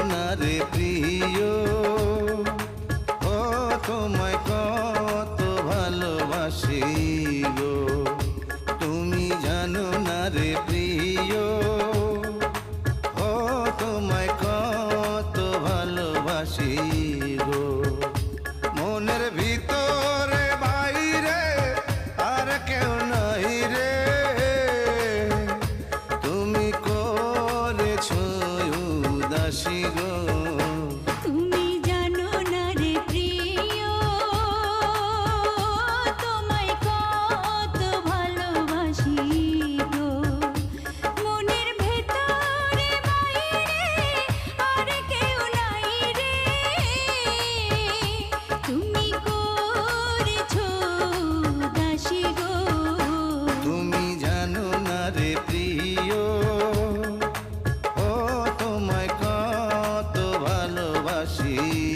আপনারে প্রিয়। ও, তোমায় কত ভালোবাসি গো। তুমি জানো না রে প্রিয়। ও, তোমায় কত ভালোবাসি গো। মনের ভিতর দাসী গো ও তোমায় কত ভালোবাসি